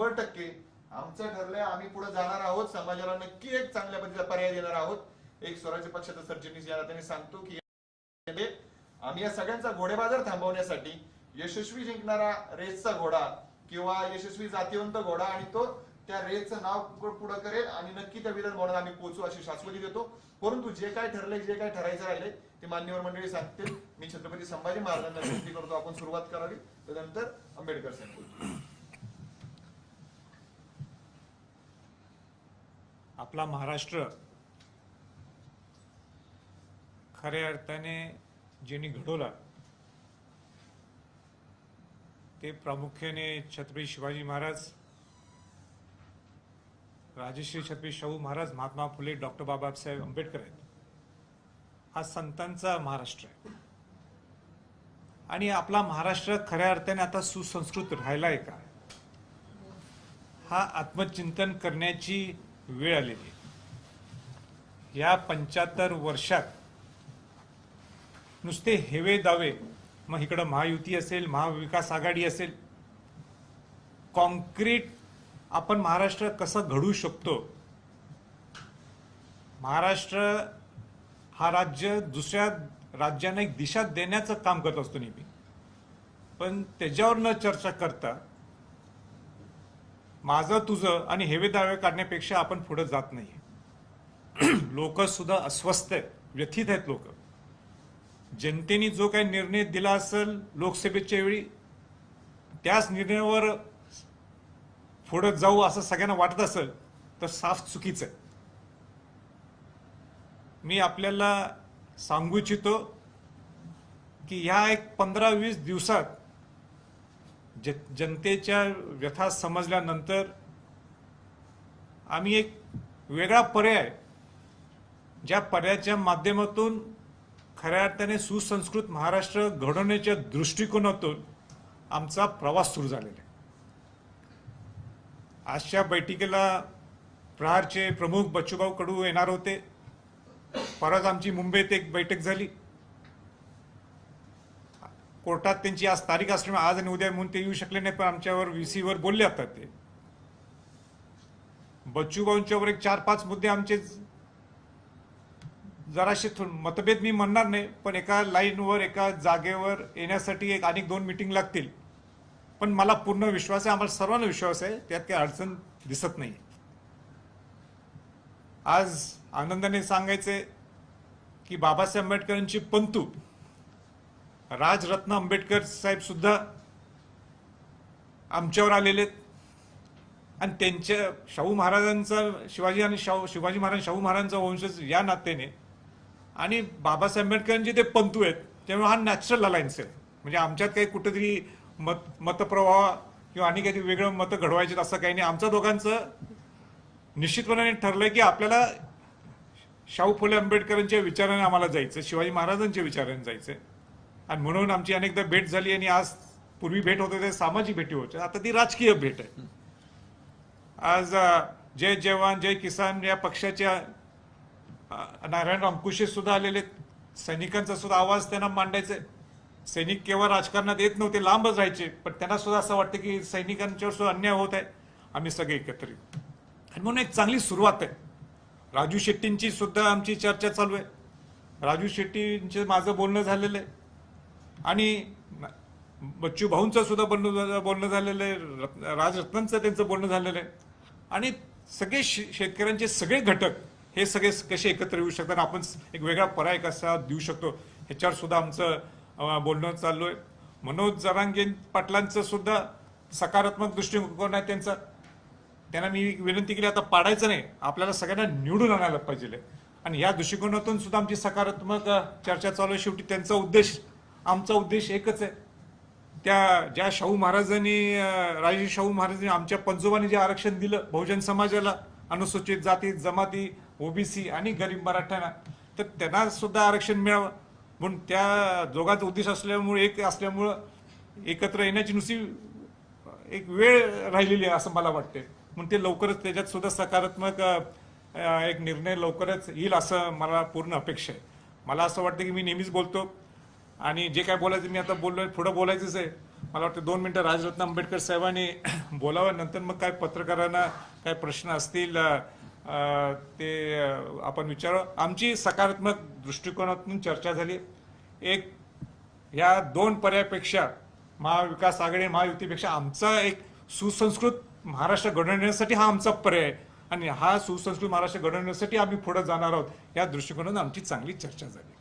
शंभर टक्के आमचं ठरलंय आम्ही पुढे जाणार आहोत. समाजाला नक्की एक चांगल्या पद्धतीचा पर्याय देणार आहोत. एक स्वराज्य पक्षाचा सरचिटणीस या नात्याने सांगतो की आम्ही या सगळ्यांचा घोडेबाजार थांबवण्यासाठी यशस्वी जिंकणारा रेसचा घोडा किंवा यशस्वी जातीवंत घोडा आणि तो त्या रेसचं नाव पुढे पुढं करेल आणि नक्की त्या विधान भवनात आम्ही पोहोचू अशी शाश्वती देतो. परंतु जे काय ठरलंय जे काय ठरायचं राहिले ते मान्यवर मंडळी सांगतील. मी छत्रपती संभाजी महाराजांना विनंती करतो आपण सुरुवात करावी. त्यानंतर आंबेडकर साहेब आपला महाराष्ट्र खऱ्या अर्थाने ज्यांनी घडवला ते प्रामुख्याने छत्रपती शिवाजी महाराज राजश्री छत्रपती शाहू महाराज महात्मा फुले डॉक्टर बाबासाहेब आंबेडकर आहेत. हा संतांचा महाराष्ट्र आहे. आणि आपला महाराष्ट्र खऱ्या अर्थाने आता सुसंस्कृत राहिला आहे का? हा आत्मचिंतन करण्याची वेळ आलेली आहे. या पंच्याहत्तर वर्षात नुसते हेवे दावे मग इकडं महायुती असेल महाविकास आघाडी असेल कॉन्क्रीट आपण महाराष्ट्र कसं घडवू शकतो महाराष्ट्र हा राज्य दुसऱ्या राज्यांना एक दिशा देण्याचं काम करत असतो नेहमी पण त्याच्यावर न चर्चा करता माझं तुझं आणि हेवे दावे काढण्यापेक्षा आपण पुढे जात नाही लोक सुद्धा अस्वस्थ आहेत व्यथित आहेत लोक. जनतेने जो काही निर्णय दिला असेल लोकसभेच्या वेळी त्याच निर्णयावर पुढे जाऊ असं सगळ्यांना वाटत असेल तर साफ चुकीचं आहे. मी आपल्याला सांगू इच्छितो की ह्या एक पंधरा वीस दिवसात ज जनतेच्या व्यथा समजल्यानंतर आम्ही एक वेगळा पर्याय ज्या पर्यायाच्या माध्यमातून खऱ्या अर्थाने सुसंस्कृत महाराष्ट्र घडवण्याच्या दृष्टिकोनातून आमचा प्रवास सुरू झालेला आहे. आजच्या बैठकीला प्रहारचे प्रमुख बच्चूभाऊ कडू येणार होते. परत आमची मुंबईत एक बैठक झाली. कोर्टात त्यांची आज तारीख असल्यामुळे आज आणि उद्या म्हणून ते येऊ शकले नाही पण आमच्यावर व्ही वर बोलले आता ते. बच्चूभाऊंच्यावर एक चार पाच मुद्दे आमचे जराशे मतभेद मी म्हणणार नाही पण एका लाईनवर एका जागेवर येण्यासाठी एक अनेक दोन मिटिंग लागतील. पण मला पूर्ण विश्वास आहे आम्हाला सर्वांना विश्वास आहे त्यात काही अडचण दिसत नाही. आज आनंदाने सांगायचे की बाबासाहेब आंबेडकरांची पंतू राजरत्न आंबेडकर साहेब सुद्धा आमच्यावर आलेले आहेत. आणि त्यांच्या शाहू महाराजांचा शिवाजी आणि शाहू शिवाजी महाराज शाहू महाराजांचा वंशज या नात्याने आणि बाबासाहेब आंबेडकरांचे ते पंतू आहेत त्यामुळे हा नॅचरल अलायन्स आहे. म्हणजे आमच्यात काही कुठेतरी मत मतप्रवाह किंवा आणि काहीतरी वेगळं मतं घडवायचे असं काही नाही. आमच्या दोघांचं निश्चितपणाने ठरलंय की आपल्याला शाहू फुले आंबेडकरांच्या विचाराने आम्हाला जायचं शिवाजी महाराजांच्या विचाराने जायचं आणि म्हणून आमची अनेकदा भेट झाली आणि आज पूर्वी भेट होते ते सामाजिक भेटी होते आता ती राजकीय भेट आहे. आज जय जवान जय किसान या पक्षाच्या नारायण अंकुशी सुद्धा आलेले आहेत. सैनिकांचा सुद्धा आवाज त्यांना मांडायचा सैनिक केवळ राजकारणात येत नव्हते लांबच राहायचे. पण त्यांना सुद्धा असं वाटतं की सैनिकांच्यावर सुद्धा अन्याय होत आहे. आम्ही सगळे एकत्रित आणि म्हणून एक चांगली सुरुवात आहे. राजू शेट्टींची सुद्धा आमची चर्चा चालू आहे. राजू शेट्टींचे माझं बोलणं झालेलं आहे. आणि बच्चू भाऊंचं सुद्धा बोलणं बोलणं झालेलं आहे. रत्न- राजरत्नांचं त्यांचं बोलणं झालेलं आहे. आणि सगळे शे- शेतकऱ्यांचे सगळे घटक हे सगळे कसे एकत्र येऊ शकतात? आपण एक वेगळा पर्याय कसा देऊ शकतो? ह्याच्यावर सुद्धा आमचं बोलणं चाललो आहे. मनोज जरांगे पाटलांचं सुद्धा सकारात्मक दृष्टिकोन आहे त्यांचा? त्यांना मी विनंती केली आता पाडायचं नाही. आपल्याला सगळ्यांना निवडून आणायला पाहिजे आणि या दृष्टिकोनातून सुद्धा आमची सकारात्मक चर्चा चालू आहे. शेवटी त्यांचा उद्देश आमचा उद्देश एकच आहे. त्या ज्या शाहू महाराजांनी राजे शाहू महाराजांनी आमच्या पंजोबाने जे आरक्षण दिलं बहुजन समाजाला अनुसूचित जाती जमाती ओबीसी आणि गरीब मराठ्यांना तर त्यांना सुद्धा आरक्षण मिळावं. म्हणून त्या दोघांचा उद्देश असल्यामुळे एक असल्यामुळं एकत्र येण्याची नुसती एक वेळ राहिलेली आहे असं मला वाटते म्हणून ते लवकरच त्याच्यात सुद्धा सकारात्मक एक निर्णय लवकरच येईल असं मला पूर्ण अपेक्षा आहे. मला असं वाटतं की मी नेहमीच बोलतो आणि जे काय बोलायचं मी आता बोललोय पुढं बोलायचंच आहे. मला वाटतं दोन मिनिटं राजरत्न आंबेडकर साहेबांनी बोलावं नंतर मग काय पत्रकारांना काय प्रश्न असतील ते आपण विचारू आमची सकारात्मक दृष्टिकोनातून चर्चा झाली. एक या दोन पर्यायापेक्षा महाविकास आघाडी महायुतीपेक्षा आमचा एक सुसंस्कृत महाराष्ट्र घडवण्यासाठी हा आमचा पर्याय आणि हा सुसंस्कृत महाराष्ट्र घडवण्यासाठी आम्ही पुढे जाणार आहोत या दृष्टिकोनातून आमची चांगली चर्चा झाली.